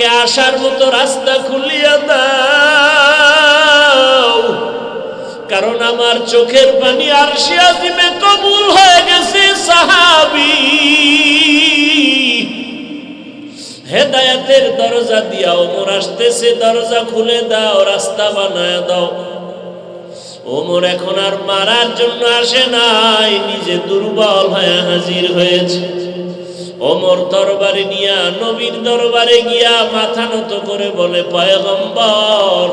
আমাকে আসার মতো রাস্তা খুলিয়া দাও। কারণ আমার চোখের পানি আর দিবে কবুল হয়ে গেছে, সাহাবি। হেদায়াতের দরজা দিয়া ওমর আসতেছে, দরজা খুলে দাও, রাস্তা বানায় দাও। ওমর এখন আর মারার জন্য আসে নাই, নিজে দুর্বল হয়ে হাজির হয়েছে। ওমর দরবারে নিয়া, নবীর দরবারে গিয়া মাথা নত করে বলে, পয়গম্বর,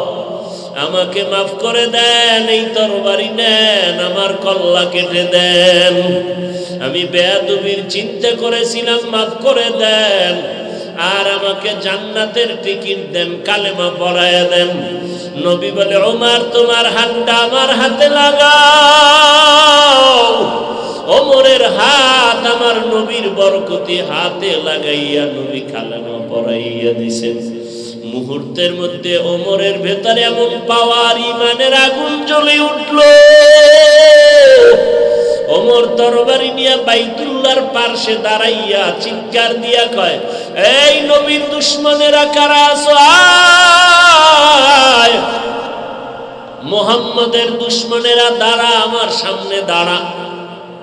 আমাকে মাফ করে দেন, এই তরবারি নেন, আমার কল্লা কেটে দেন। আমি বেয়াদুবির চিন্তা করেছিলাম, মাফ করে দেন। আর আমাকে জান্নাতের টিকিট দেন, কালেমা পড়ায় দেন। নবী বলে, ওমার, তোমার হাতটা আমার হাতে লাগাও। ওমরের হাত আমার নবীর বরকতি হাতে লাগাইয়া নবী কালেমা পড়াইয়া দিছেন। মুহূর্তের মধ্যে ওমরের ভেতরে এমন পাওয়ার ইমানের আগুন জ্বলে উঠল। ওমর তরবারি নিয়ে বাইতুল্লার পার্শ্বে দাঁড়াইয়া চিৎকার দিয়া কয়, এই নবীর দুশ্মনেরা কারা আছো? মোহাম্মদের দুশ্মনেরা দাঁড়া, আমার সামনে দাঁড়া।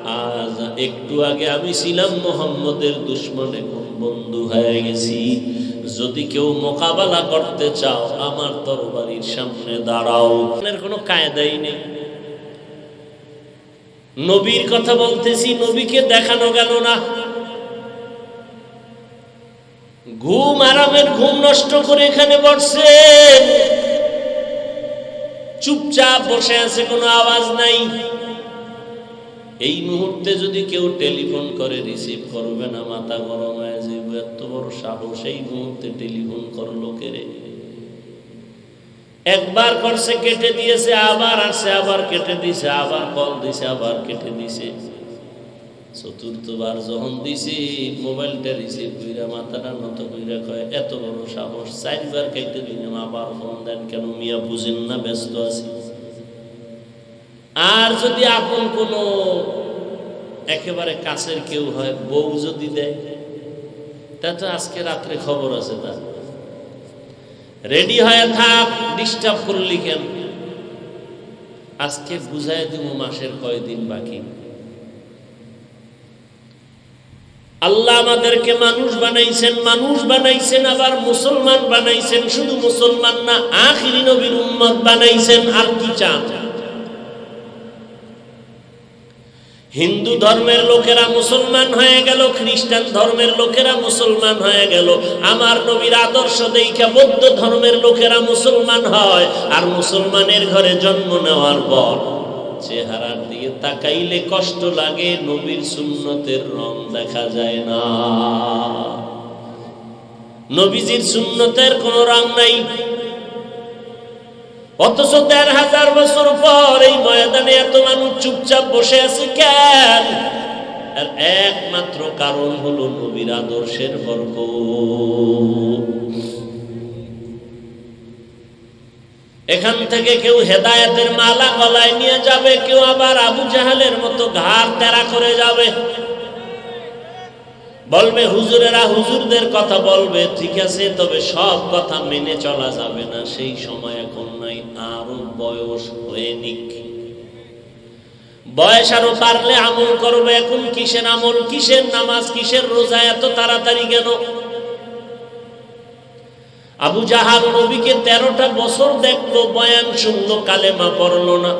আজ একটু আগে আমি ছিলাম মোহাম্মদের দুশ্মনে কোন বন্ধু হয়ে গেছি। যদি কেউ মোকাবেলা করতে চাও, আমার তরবারির সামনে দাঁড়াও। এর কোনো কায়দাই নেই। নবীর কথা বলতেছি, নবীকে দেখানো গেল না। ঘুম আরামের ঘুম নষ্ট করে এখানে বসছেন চুপচাপ বসে আছে, কোনো আওয়াজ নাই। এই মুহূর্তে যদি কেউ টেলিফোন করে, রিসিভ করবে না, মাথা গরম হয়ে যাবে। এত বড় সাহস এই মুহূর্তে টেলিফোন করল কেড়ে একবার করছে, কেটে দিয়েছে, আবার আসছে, আবার কেটে দিছে, আবার কল দিছে, আবার কেটে দিছে। চতুর্থবার যখন দিছি, মোবাইলটা রিসিভ কইরা মাথাটা নত কইরা কয়, এত বড় সাহস, চারবার কেটে দিলাম, আবার ফোন দেন কেন? মিয়া বুঝেন না, ব্যস্ত আছি। আর যদি আপন কোনো একেবারে কাছের কেউ হয়, বউ যদি দেয়, তা তো আজকে রাত্রে খবর আছে তার। রেডি হয়ে থাক ডিস্টার্ব করলি কেন? আজকে বুঝাই দিব মাসের কয়দিন বাকি। আল্লাহ আমাদেরকে মানুষ বানাইছেন মানুষ বানাইছেন, আবার মুসলমান বানাইছেন, শুধু মুসলমান না, আখিরি নবীর উম্মত বানাইছেন, আর কি চান? হিন্দু ধর্মের লোকেরা মুসলমান হয়ে গেল, খ্রিস্টান ধর্মের লোকেরা মুসলমান হয়ে গেল। আমার নবীর আদর্শ দেখা বৌদ্ধ ধর্মের লোকেরা মুসলমান হয় আর মুসলমানের ঘরে জন্ম নেওয়ার পর চেহারার দিকে তাকাইলে কষ্ট লাগে, নবীর সুন্নতের রং দেখা যায় না। নবীজির সুন্নতের কোন রং নাই। অথচ দেড় হাজার বছর পর এই ময়দানে এত মানুষ চুপচাপ বসে আছে কেন? আর একমাত্র কারণ হলো নবীর আদর্শের বর্গ এখান থেকে কেউ হেদায়েতের মালা গলায় নিয়ে যাবে, কেউ আবার আবু জাহালের মতো ঘাড় তেরা করে যাবে। বলবে, হুজুরেরা হুজুরদের কথা বলবে, ঠিক আছে, তবে সব কথা মেনে চলা যাবে না, সেই সময় এখন নাই আরও বয়স হয়ে নিক। বয়স আরও পারলে আমল করবে, এখন কিসের আমল, কিসের নামাজ, কিসের রোজা, এত তাড়াতাড়ি কেন? আবু জাহাল নবীকে তেরোটা বছর দেখল, বয়ান শুনলো, কালেমা পড়ল না।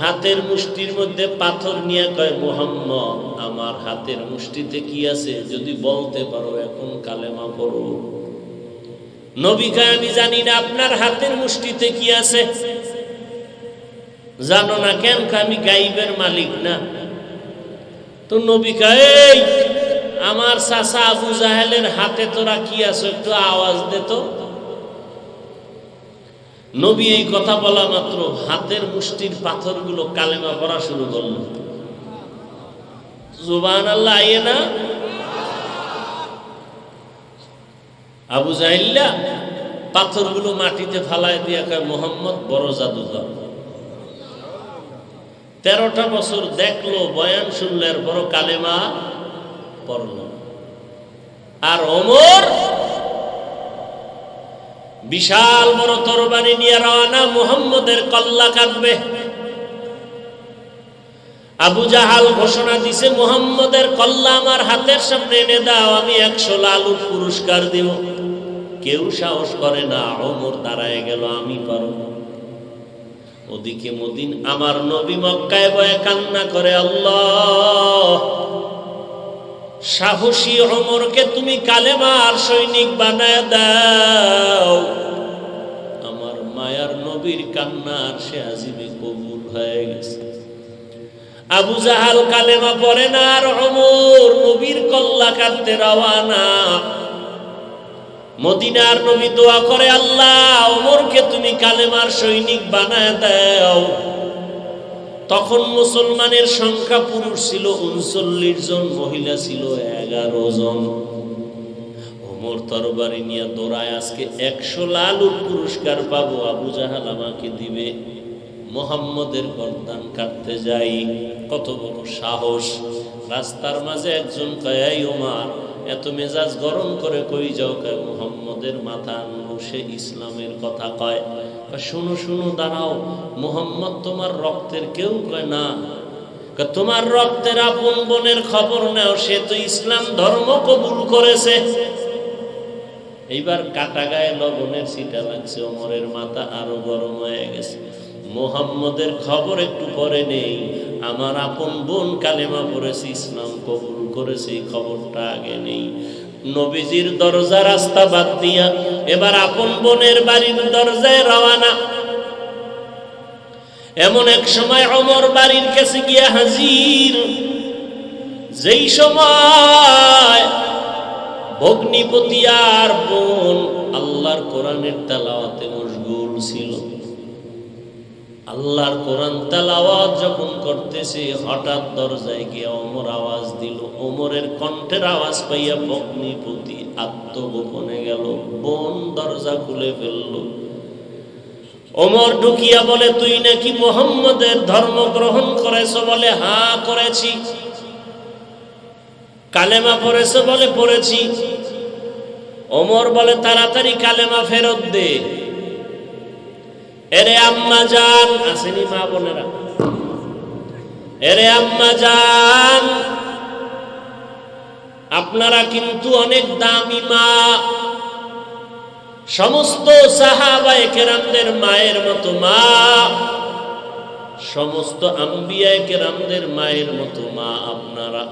হাতের মুষ্টির মধ্যে পাথর নিয়ে কয়, মোহাম্মদ, আমার হাতের মুষ্টিতে কি আছে? যদি বলতে পারো, এখন কালেমা পড়ো। নবী কয় আমি জানি না, আপনার হাতের মুষ্টিতে কি আছে? জানো না কেন আমি গাইবের মালিক না? তো নবী কয় এই, আমার চাচা আবু জাহেলের হাতে তোরা কি আছো, একটু আওয়াজ দে তো। নবী এই কথা বলা মাত্র, হাতের মুষ্টির পাথরগুলো কালেমা পড়া শুরু করল। জুবান আল্লাহ আইয়ে না? আবু জাহিল্লা পাথরগুলো মাটিতে ফালায় দিয়া কয়, মোহাম্মদ, বড় জাদুঘর। তেরোটা বছর দেখল, বয়ান শুনলের বড় কালেমা পড়ল। আর অমর বিশাল বড় তরবারি নিয়ে রওনা, মুহাম্মদের কল্লা কাটবে আবু জাহাল ঘোষণা দিছে, মোহাম্মদের কল্লা আমার হাতের সামনে এনে দাও, আমি একশো লালুর পুরস্কার দিব। কেউ সাহস করে না অমর দাঁড়ায় গেল, আমি পারো ওদিকে মদিন আমার নবী মক্কায় বয়ে কান্না করে, আল্লাহ, সাহসী অমরকে তুমি কালেমার সৈনিক বানায় দাও। আমার মায়ার নবীর কান্নার সে আজিমে কবুল হয়ে গেছে। আবু জাহাল কালেমা পড়ে না আর অমর নবীর কল্লা কাটতে রওয়ানা। মদিনার নবী দোয়া করে, আল্লাহ অমরকে তুমি কালেমার সৈনিক বানায় দাও। তখন মুসলমানের সংখ্যা পুরুষ ছিল উনচল্লিশ জন, মহিলা ছিল এগারো জন। ওমর তরবারি নিয়ে দৌড়ায়, আজকে একশো লালুর পুরস্কার পাবো, আবু জাহাল আমাকে দিবে। মোহাম্মদের গরদান কাটতে যাই। কত বড় সাহস। রাস্তার মাঝে একজন কয়াই ওমার এত মেজাজ গরম করে কই যাও? কয়, মোহাম্মদের মাথা সে ইসলামের কথা কয়। শুনো শুনো, দাঁড়াও। মোহাম্মদ তোমার রক্তের কেউ কয় না। তোমার রক্তের আপন বোনের খবর নেও, সে তো ইসলাম ধর্ম কবুল করেছে। এইবার কাটা গায়ে লবণের সিটা লাগছে, ওমরের মাথা আরও গরম হয়ে গেছে। মোহাম্মদের খবর একটু পরে নেই। আমার আপন বোন কালেমা পড়েছে, ইসলাম কবুল করেছে খবরটা আগে নেই। নবীজির দরজা রাস্তা বাদ দিয়া এবার আপন বোনের বাড়ির দরজায় রওয়ানা এমন এক সময় অমর বাড়ির কাছে গিয়া হাজির। যেই সময় ভগ্নিপতি আর বোন আল্লাহর কোরআনের তেলাওয়াতে আল্লাহর কোরআন তেলাওয়াত যখন করতেছে, হঠাৎ দরজায় গিয়ে অমর আওয়াজ দিল। ওমরের কণ্ঠের আওয়াজ পাইয়া ভগ্নিপতি আত্মগোপনে গেল, বোন দরজা খুলে ফেলল। ওমর ঢুকিয়া বলে, তুই নাকি মোহাম্মদের ধর্ম গ্রহণ করেছ? বলে হা করেছি। কালেমা পড়েছ বলে, পড়েছি। ওমর বলে, তাড়াতাড়ি কালেমা ফেরত দে। এরে আম্মা জান, আসেনি মা বোনেরা। এরে আম্মা জান, আপনারা কিন্তু অনেক দামি মা। সমস্ত সাহাবায়ে কেরামদের মায়ের মতো মা। সমস্ত আম্বিয়ায় কেরামদের মায়ের মতো মা আপনারা।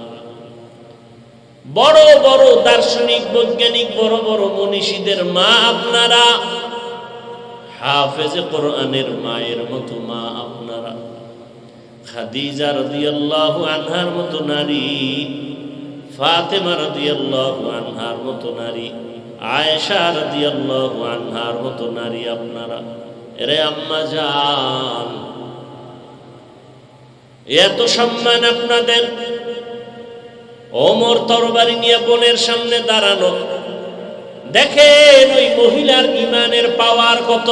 বড় বড় দার্শনিক, বৈজ্ঞানিক, বড় বড় মনীষীদের মা আপনারা। হাফেজে কোরআনের মায়ের মতো মা আপনারা। খাদিজা রাদিয়াল্লাহু আনহার মতো নারী, ফাতেমা রাদিয়াল্লাহু আনহার মতো নারী, আয়েশা রাদিয়াল্লাহু আনহার মতো নারী আপনারা। এরে আম্মা জান, এত সম্মান আপনাদের। ওমর তরবারি নিয়ে বোনের সামনে দাঁড়ানো দেখেন ওই মহিলার ইমানের পাওয়ার কত?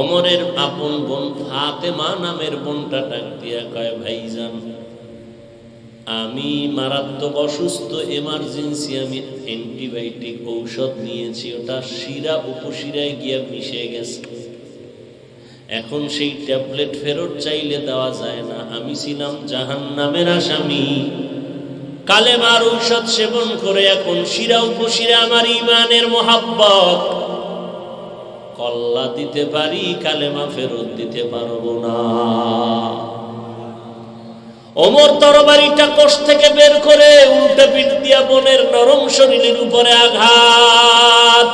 অমরের আপন বোন ফাতেমা নামের বোনটা ডাক দিয়া কয়, ভাইজান, আমি মারাত্মক অসুস্থ এমার্জেন্সি আমি অ্যান্টিবায়োটিক ঔষধ নিয়েছি, ওটা শিরা উপশিরায় গিয়া মিশে গেছে। এখন সেই ট্যাবলেট ফেরত চাইলে দেওয়া যায় না। আমি ছিলাম জাহান নামের আসামি। কালেমার ঔষধ সেবন করে এখন শিরা উপশিরা আমার ইমানের মোহাব্বত। কল্লা দিতে পারি, কালেমা ফেরত দিতে পারব না। অমর তরবারিটা কোষ থেকে বের করে উল্টে পিঠ দিয়া বোনের নরম শরীরের উপরে আঘাত।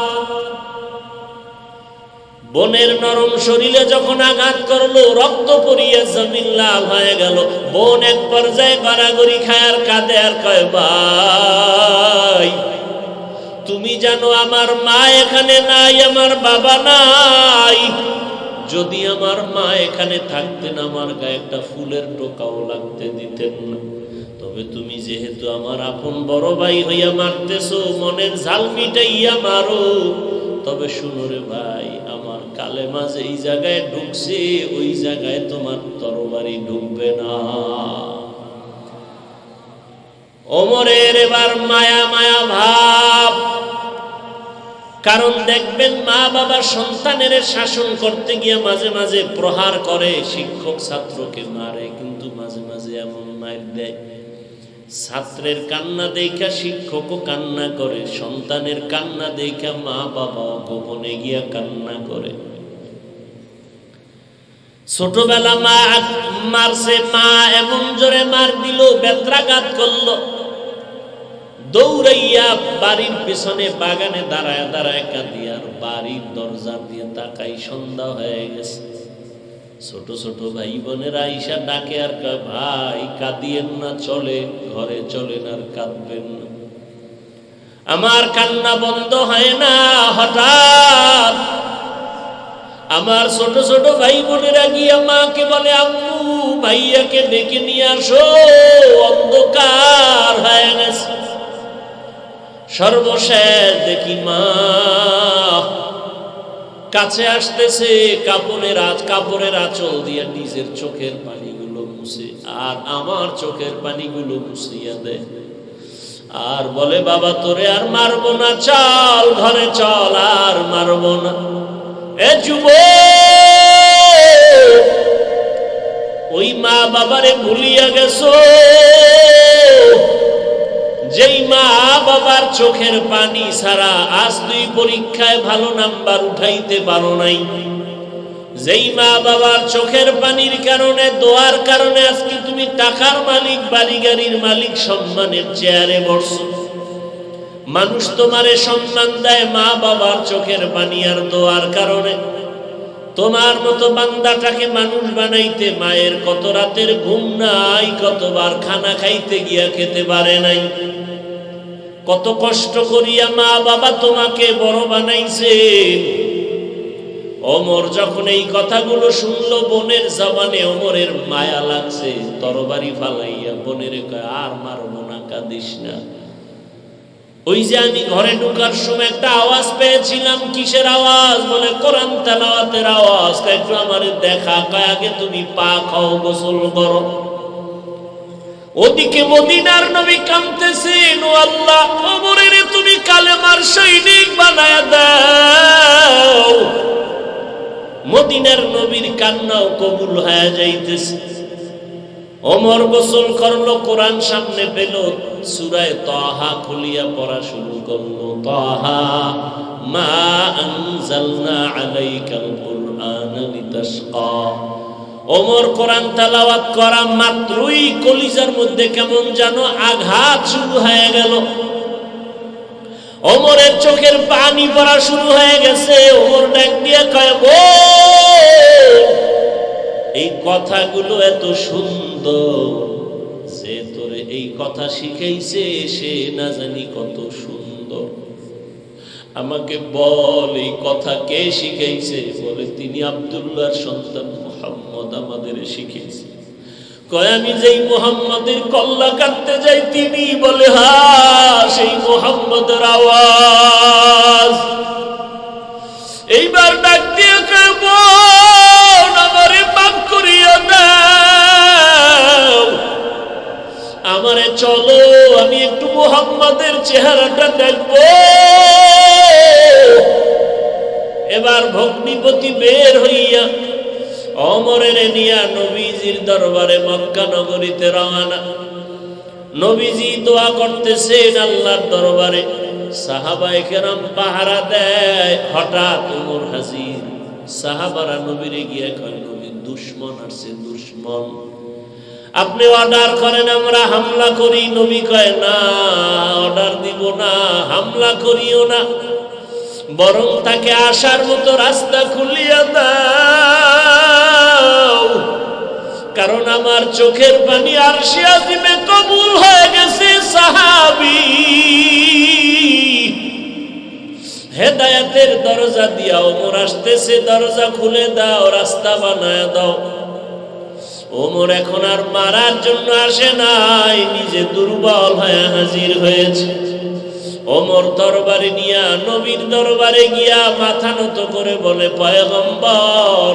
বোনের নরম শরীরে যখন আঘাত করল, রক্ত পরিয়ে জমিন লাল হয়ে গেল। বোন এক পর্যায়ে গড়াগড়ি খায় আর কাঁদে আর কয়, ভাই, তুমি জানো আমার মা এখানে নাই, আমার বাবা নাই। যদি আমার মা এখানে থাকতেন, আমার গায়ে একটা ফুলের টোকাও লাগতে দিতেন না। তবে তুমি যেহেতু আমার আপন বড় ভাই হইয়া মারতেছো, মনের ঝাল মিটাইয়া মারো। তবে শুনো রে ভাই কালেমা যেই জায়গায় ঢুকছে, ওই জায়গায় তোমার তরবারি ঢুকবে না। ওমরের এবার মায়া মায়া ভাব। কারণ দেখবেন মা বাবা সন্তানের শাসন করতে গিয়ে মাঝে মাঝে প্রহার করে, শিক্ষক ছাত্রকে মারে, কিন্তু মাঝে মাঝে এমন মায়ের দেয়। ছাত্রের কান্না দেখা, শিক্ষকও কান্না করে, সন্তানের কান্না দেখা, মা বাবাও গোপনে গিয়া কান্না করে। ছোটবেলা মা মারছে, মা এমন জোরে মার দিল, বেত্রাঘাত করল। দৌড়াইয়া বাড়ির পেছনে বাগানে দাঁড়ায় দাঁড়ায় কাঁদি, আর বাড়ির দরজা দিয়ে তাকাই সন্ধ্যা হয়ে গেছে। ছোট ছোট ভাই বোনেরা আইসা ডাকে আর ভাই, কাঁদিয়েন না, চলে, ঘরে চলেন আর কাঁদবেন না। আমার কান্না বন্ধ হয় না, হঠাৎ আমার ছোট ছোট ভাই বোনেরা গিয়ে মাকে বলে আম্মু ভাইয়াকে ডেকে নিয়ে আসো, অন্ধকার হয়ে গেছে। সর্বশেষ দেখি মা কাছে আসতেছে, কাপড়ের আজ কাপড়ের আঁচল দিয়ে নিজের চোখের পানিগুলো মুছে, আর আমার চোখের পানিগুলো মুছিয়া দেয় আর বলে, বাবা, তোরে আর মারবো না, চল, ঘরে চল, আর মারবো না। ওই মা বাবারে ভুলিয়া গেছো? যেই মা বাবার চোখের পানি ছাড়া আজ দুই পরীক্ষায় ভালো নাম্বার উঠাইতে পারো নাই। যেই মা বাবার চোখের পানির কারণে, দোয়ার কারণে আজকে তুমি টাকার মালিক বাড়ি গাড়ির মালিক, সম্মানের চেয়ারে বসছো মানুষ তোমারে সম্মান দেয় মা বাবার চোখের পানি আর দোয়ার কারণে। তোমার মতো বান্দাটাকে মানুষ বানাইতে মায়ের কত রাতের ঘুম নাই, কতবার খানা খাইতে গিয়া খেতে পারে নাই। কত কষ্ট করিয়া মা বাবা তোমাকে বড় বানাইছে। অমর যখন এই কথাগুলো শুনল, বোনের জবানে অমরের মায়া লাগছে। তরবারি ফালাইয়া বোনের আর মারবো না, কাঁদিস না। ওই যে আমি ঘরে ঢুকার সময় একটা আওয়াজ পেয়েছিলাম, কিসের আওয়াজ? বলে, কোরআন তেলাওয়াতের আওয়াজ। একটু আমার দেখা। কয়, আগে তুমি পা খাও গোসল করো। ওদিকে মদিনার নবী কামতেছেন ও আল্লাহ ওমরের তুমি কালেমার সৈনিক বানায় দাও। মদিনার নবীর কান্নাও কবুল হয়ে যাইতেছে। অমর গোসল করল, কোরআন সামনে পেল। সুরায় খুলিয়া পড়া শুরু মা আনজালনা আলাইকাল কুরআন লিতাশকা। ওমর কোরআন করা মাত্রই কলিজার মধ্যে কেমন যেন আঘাত শুরু হয়ে গেল। ওমরের চোখের পানি পড়া শুরু হয়ে গেছে। ওমর ডাক দিয়ে কয় "বোন, এই কথাগুলো এত সুন্দর। যে তোরে এই কথা শিখাইছে, সে না জানি কত সুন্দর। আমাকে বল এই কথা কে শিখাইছে? বলে, তিনি আব্দুল্লাহর সন্তান মোহাম্মদ আমাদের শিখিয়েছে। কয়, আমি যেই মোহাম্মদের কল্লা কাটতে যাই, তিনি বলে, হা, সেই মোহাম্মদের আওয়াজ। এইবার ডাক দিয়ে কয় চলো, আমি একটু মোহাম্মদের চেহারাটা দেখব। এবার ভগ্নিপতি বের হইয়া অমরের নিয়া নবীজির দরবারে মক্কা নগরীতে রওনা। নবীজি দোয়া করতেছেন আল্লাহর দরবারে। সাহাবায়ে কেরাম পাহারা দেয়। হঠাৎ উমর হাজির। সাহাবারা নবীরে গিয়ে কয়, নবী, দুশ্মন আসছে, দুশ্মন। আপনি অর্ডার করেন, আমরা হামলা করি। নবী কয়, না অর্ডার দিব না, হামলা করিও না। বরং তাকে আসার মতো রাস্তা খুলিয়া দাও। কারণ আমার চোখের পানি আর সিয়াজিমে কবুল হয়ে গেছে সাহাবি। হেদায়াতের দরজা দিয়া ওমর আসতেছে, দরজা খুলে দাও, রাস্তা বানায় দাও। ওমর এখন আর মারার জন্য আসে নাই, নিজে দুর্বল হয়ে হাজির হয়েছে। ওমর দরবারে নিয়া, নবীর দরবারে গিয়া মাথা নত করে বলে, পয়গম্বর,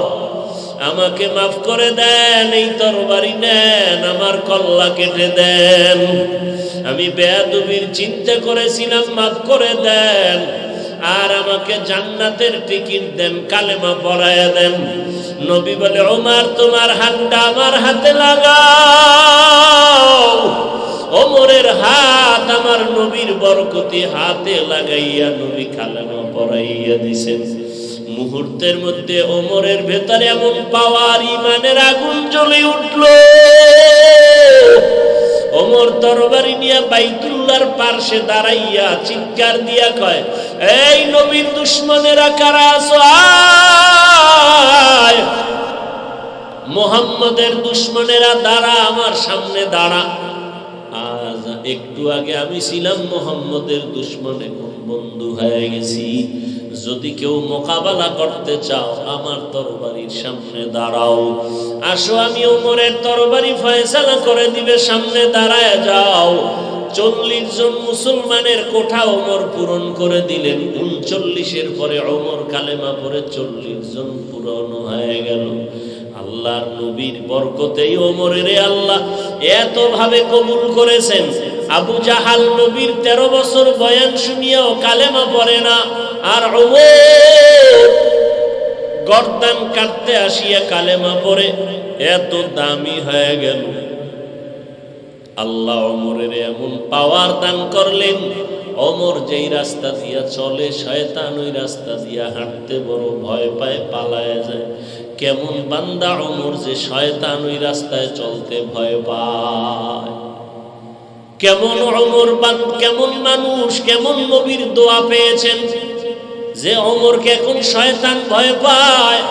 আমাকে মাফ করে দেন, এই তরবারি নেন, আমার কল্লা কেটে দেন। আমি বেয়াদুবির চিন্তা করেছিলাম, মাফ করে দেন। আর আমাকে জান্নাতের টিকিট দেন, কালেমা পরায়া দেন। নবী বলে, ওমার, তোমার হাতটা আমার হাতে লাগাও। ওমরের হাত আমার নবীর বরকতি হাতে লাগাইয়া নবী কালেমা পড়াইয়া দিছেন। মুহূর্তের মধ্যে ওমরের ভেতরে এমন পাওয়ার ইমানের আগুন জ্বলে উঠল। ওমর তরবারি নিয়ে বাইতুল্লার পার্শে দাঁড়াইয়া চিৎকার দিয়া কয়, এই নবীর দুশ্মনেরা কারা আছো? মোহাম্মদের দুশ্মনেরা, দাঁড়া আমার সামনে দাঁড়া। আজ একটু আগে আমি ছিলাম মোহাম্মদের দুশ্মনে বন্ধু হয়ে গেছি। যদি কেউ মোকাবেলা করতে চাও, আমার তরবারির সামনে দাঁড়াও। আসো, আমি ওমরের তরবারি ফয়সালা করে দিবে, সামনে দাঁড়ায় যাও। চল্লিশ জন মুসলমানের কোঠা ওমর পূরণ করে দিলেন। উনচল্লিশের পরে ওমর কালেমা পরে চল্লিশ জন পূরণ হয়ে গেল। আল্লাহর নবীর বরকতেই ওমরের আল্লাহ এত ভাবে কবুল করেছেন। আবু জাহাল নবীর তেরো বছর বয়ান শুনিয়াও কালেমা পড়ে না, আর ওমর গর্দান কাটতে আসিয়া কালেমা পড়ে, এত দামি হয়ে গেল। আল্লাহ অমরের এমন পাওয়ার দান করলেন অমর যেই রাস্তা দিয়া চলে, শয়তান ওই রাস্তা দিয়া হাঁটতে বড় ভয় পায়, পালায় যায়। কেমন বান্দা অমর যে শয়তান ওই রাস্তায় চলতে ভয় পায়। কেমন অমর কেমন মানুষ, কেমন নবীর দোয়া পেয়েছেন যে অমরকে এখন শয়তান ভয় পায়।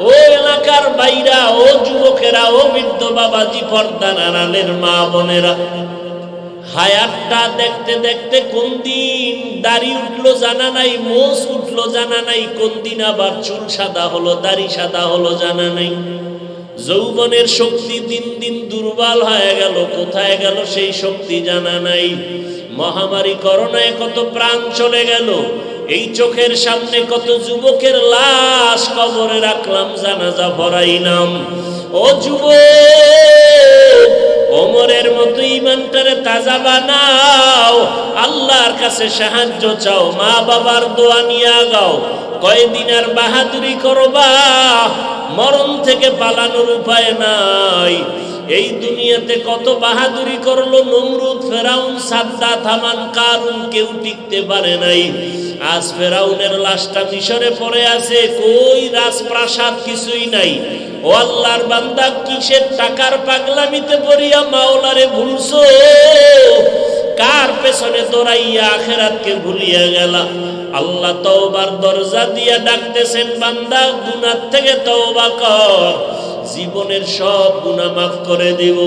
ও এলাকার বাইরা, ও যুবকেরা, ও বৃদ্ধ বাবাজি, পর্দা নানালের মা বোনেরা হায়াতটা দেখতে দেখতে কোন দিন দাড়ি উঠল জানা নাই, মোষ উঠল জানা নাই, কোন দিন আবার চুল সাদা হলো, দাড়ি সাদা হলো জানা নাই। যৌবনের শক্তি দিন দিন দুর্বল হয়ে গেল, কোথায় গেল সেই শক্তি জানা নাই। মহামারী করোনায় কত প্রাণ চলে গেল, এই চোখের সামনে কত যুবকের লাশ কবরে রাখলাম, জানাজা ভরাইলাম। ও যুবক ওমরের মতো ইমানটারে তাজা বানাও। আল্লাহর কাছে সাহায্য চাও মা বাবার দোয়া নিয়ে আগাও কয়দিন আর বাহাদুরি করবা? মরণ থেকে পালানোর উপায় নাই। এই দুনিয়াতে কত বাহাদুরি করল, নমরুদ, ফেরাউন সাদ্দা থামান কারুন কেউ টিকতে পারে নাই। আজ ফেরাউনের লাশটা মিশরে পড়ে আছে, কই রাজপ্রাসাদ কিছুই নাই। ও আল্লাহর বান্দা, কিসের টাকার পাগলামিতে পড়িয়া মাওলারে ভুলছো? কার পেছনে দৌড়াইয়া আখেরাতকে ভুলিয়া গেলা? আল্লাহ তওবার দরজা দিয়া ডাকতেছেন, বান্দা গুনার থেকে তওবা কর। জীবনের সব গুনাহ মাফ করে দেব।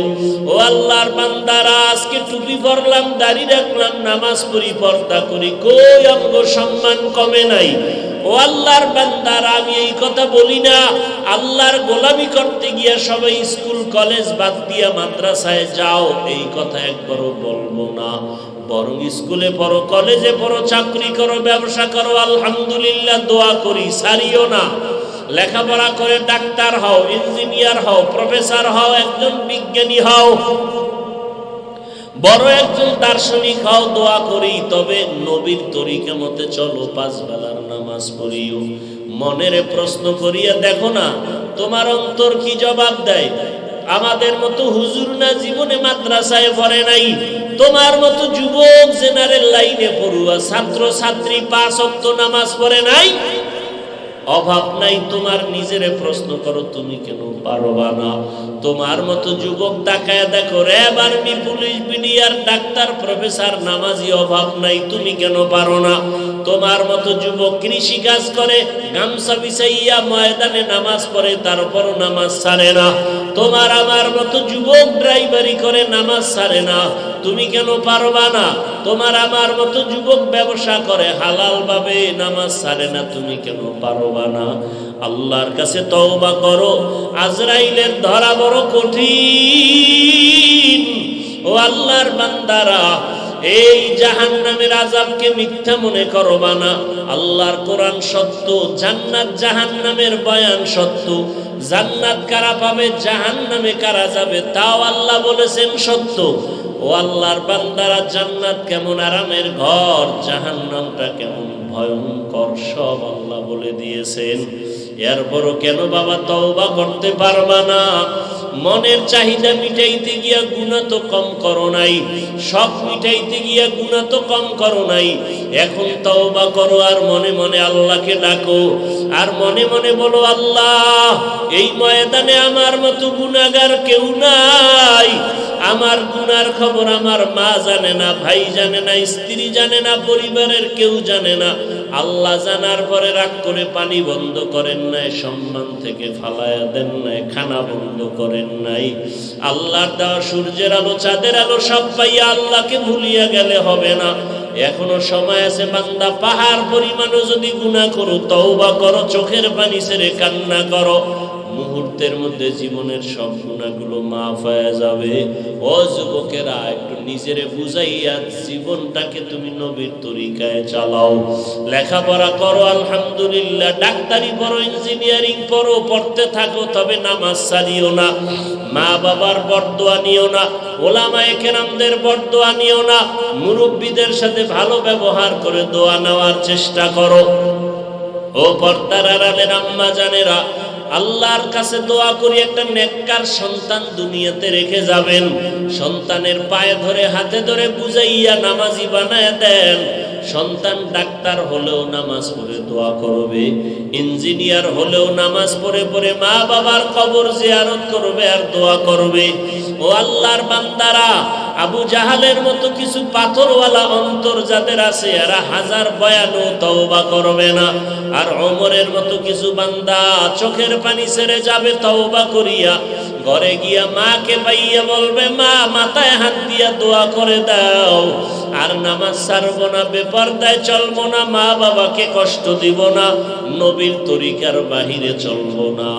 ও আল্লাহর বান্দারা, আজকে টুপি পরলাম, দাড়ি রাখলাম, নামাজ পড়ি, পর্দা করি, কই অঙ্গ সম্মান কমে নাই। ও আল্লাহর বান্দার, আমি এই কথা বলি না, আল্লাহর গোলামি করতে গিয়া সবাই স্কুল, কলেজ বাদ দিয়া মাদ্রাসায় যাও, এই কথা একবারও বলব না। বরং স্কুলে পড়ো, কলেজে পড়ো, চাকরি করো, ব্যবসা করো, আলহামদুলিল্লাহ, দোয়া করি সারিও না। লেখাপড়া করে ডাক্তার হও, ইঞ্জিনিয়ার হও, প্রফেসর হও, একজন বিজ্ঞানী হও। বড় একজন দার্শনিক হও, দোয়া করি, তবে নবীর তরিকা মতে চলো, পাঁচ বেলার নামাজ পড়িও। মনের প্রশ্ন করিয়া দেখো না, তোমার অন্তর কি জবাব দেয়? আমাদের মতো হুজুর না জীবনে মাদ্রাসায় পড়ে নাই? তোমার মতো যুবক জেনারেল লাইনে পড়ুয়া ছাত্র ছাত্রী পাঁচ অক্ত নামাজ পড়ে নাই? অভাব নাই তোমার নিজেরে প্রশ্ন করো তুমি কেন পারবা না? তোমার মতো যুবক তাকায় দেখো RAB army police BDR doctor, professor, নামাজি অভাব নাই, তুমি কেন পারো না? তোমার মতো যুবক কৃষি কাজ করে, গামছা বিছাইয়া ময়দানে নামাজ পড়ে, তারপরও নামাজ ছাড়ে না। তোমার আমার মতো যুবক ড্রাইভারি করে, নামাজ ছাড়ে না। তুমি কেন পারবা না? তোমার আমার মতো যুবক ব্যবসা করে হালাল ভাবে নামাজ ছাড়ে না, তুমি কেন পারবা না? আল্লাহর কাছে তওবা করো। আজরাইলের ধরা বড় কঠিন। ও আল্লাহর বান্দারা, এই জাহান নামের আজাবকে মিথ্যা মনে করবা না। আল্লাহর কোরআন সত্য, জান্নাত জাহান নামের বয়ান সত্য। জান্নাত কারা পাবে জাহান নামে কারা যাবে, তাও আল্লাহ বলেছেন সত্য। ও আল্লাহর বান্দারা, জান্নাত কেমন আরামের ঘর, জাহান্নামটা কেমন ভয়ঙ্কর সব আল্লাহ বলে দিয়েছেন। এরপরও কেন বাবা তওবা করতে পারবা না? মনের চাহিদা মিটাইতে গিয়া গুণা তো কম করো নাই, সব মিটাইতে গিয়া গুণা তো কম করো নাই। এখন তওবা করো আর মনে মনে আল্লাহকে ডাকো, আর মনে মনে বলো, আল্লাহ, এই ময়দানে আমার মতো গুণাগার কেউ নাই। আমার গুনার খবর আমার মা জানে না, ভাই জানে না, স্ত্রী জানে না, পরিবারের কেউ জানে না। আল্লাহ জানার পরে রাগ করে পানি বন্ধ করেন নাই, সম্মান থেকে ফালায়া দেন নাই, খানা বন্ধ করেন নাই। আল্লাহর দেওয়া সূর্যের আলো, চাঁদের আলো সব পাইয়া আল্লাহকে ভুলিয়া গেলে হবে না। এখনও সময় আছে বান্দা, পাহাড় পরিমাণও যদি গুণা করো, তওবা করো, চোখের পানি ছেড়ে কান্না করো। মুহূর্তের মধ্যে জীবনের সব গুণাগুলো মাফ হয়ে যাবে। ও যুবকেরা, একটু নিজেরে বুঝাইয়া জীবনটাকে তুমি নবীর তরিকায় চালাও। লেখাপড়া করো, আলহামদুলিল্লাহ। ডাক্তারি পড়ো ইঞ্জিনিয়ারিং পড়ো পড়তে থাকো, তবে নামাজ ছাড়িও না। মা বাবার বরদোয়া নিও না ওলামায়ে কেরামদের বরদোয়া নিও না। মুরব্বীদের সাথে ভালো ব্যবহার করে দোয়া নেওয়ার চেষ্টা করো। ও পর্দার আড়ালের আম্মা জানেরা আল্লাহর কাছে দোয়া করি, একটা নেককার সন্তান দুনিয়াতে রেখে যাবেন। সন্তানের পায়ে ধরে, হাতে ধরে বুঝাইয়া নামাজি বানায় দেন। সন্তান ডাক্তার হলেও নামাজ পড়ে দোয়া করবে, ইঞ্জিনিয়ার হলেও নামাজ পড়ে পড়ে মা বাবার কবর জিয়ারত করবে আর দোয়া করবে। ও আল্লাহর বান্দারা আবু জাহালের মতো কিছু পাথরওয়ালা অন্তর যাদের আছে, এরা হাজার বয়ানও তওবা করবে না। আর অমরের মতো কিছু বান্দা চোখের পানি ছেড়ে যাবে তওবা করিয়া ঘরে গিয়া মাকে পাইয়া বলবে, মা, মাথায় হাত দিয়া দোয়া করে দাও। আর নামাজ ছাড়বো না, বেপরদায় চলবো না, মা বাবাকে কষ্ট দিব না, নবীর তরিকার বাহিরে চলবো না।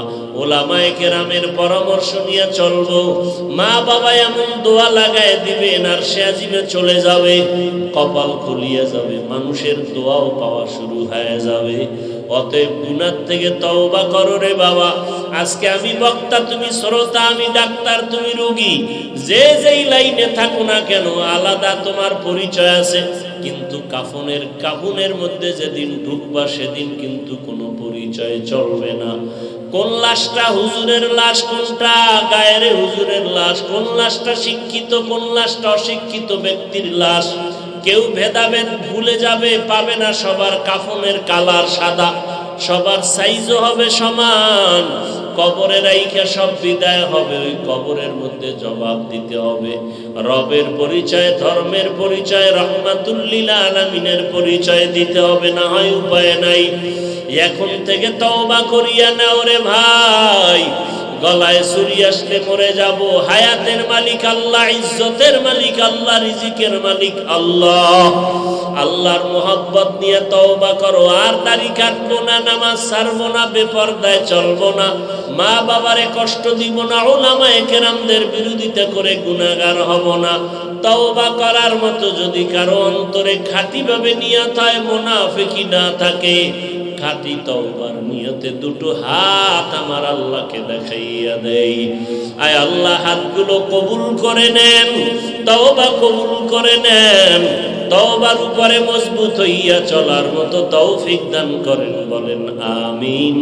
ওলামায়ে কেরামের পরামর্শ নিয়ে চলবো। মা বাবা এমন দোয়া লাগায় দিবেন, আর সে চলে যাবে, কপাল খুলিয়ে যাবে, মানুষের দোয়াও পাওয়া শুরু হয়ে যাবে। অতএব গুনার থেকে তওবা করো রে বাবা। আজকে আমি বক্তা, তুমি শ্রোতা, আমি ডাক্তার, তুমি রোগী। যে যেই লাইনে থাকো না কেন, আলাদা তোমার পরিচয় আছে। কিন্তু কাফনের কাফনের মধ্যে যেদিন ঢুকবা, সেদিন কিন্তু কোনো পরিচয় চলবে না। কোন লাশটা হুজুরের লাশ, কোনটা গায়ের হুজুরের লাশ, কোন লাশটা শিক্ষিত, কোন লাশটা অশিক্ষিত ব্যক্তির লাশ কেউ ভেদাভেদ ভুলে যাবে, পাবে না সবার কাফনের কালার সাদা। সবার সাইজও হবে সমান কবরের রাইখা সব বিদায় হবে, ওই কবরের মধ্যে জবাব দিতে হবে। রবের পরিচয়, ধর্মের পরিচয়, রহমাতুল্লিল আলমিনের পরিচয় দিতে হবে, না হয় উপায় নাই। এখন থেকে তওবা করিয়া নাও রে ভাই। গলায় ছুরি আসলে মরে যাব। হায়াতের মালিক আল্লাহ, ইজ্জতের মালিক আল্লাহ, রিজিকের মালিক আল্লাহ। আল্লাহর মোহব্বত নিয়ে তওবা করো। আর দাড়ি কাটবো না, নামাজ ছাড়বো না, বেপরদায় চলবো না। মা বাবারে কষ্ট দিব না ওলামায়ে কেরামদের বিরোধিতা করে গুনাহগার হব না। তওবা করার মতো যদি কারও অন্তরে খাঁটিভাবে নিয়ত হয় মুনাফিকি না থাকে। খাঁটি তওবার নিয়তে দুটো হাত আমার আল্লাহকে দেখাইয়া দেই। আয় আল্লাহ, হাতগুলো কবুল করে নেন, তওবা কবুল করে নেন। তওবার উপরে মজবুত হইয়া চলার মতো তৌফিক দান করেন, বলেন আমিন।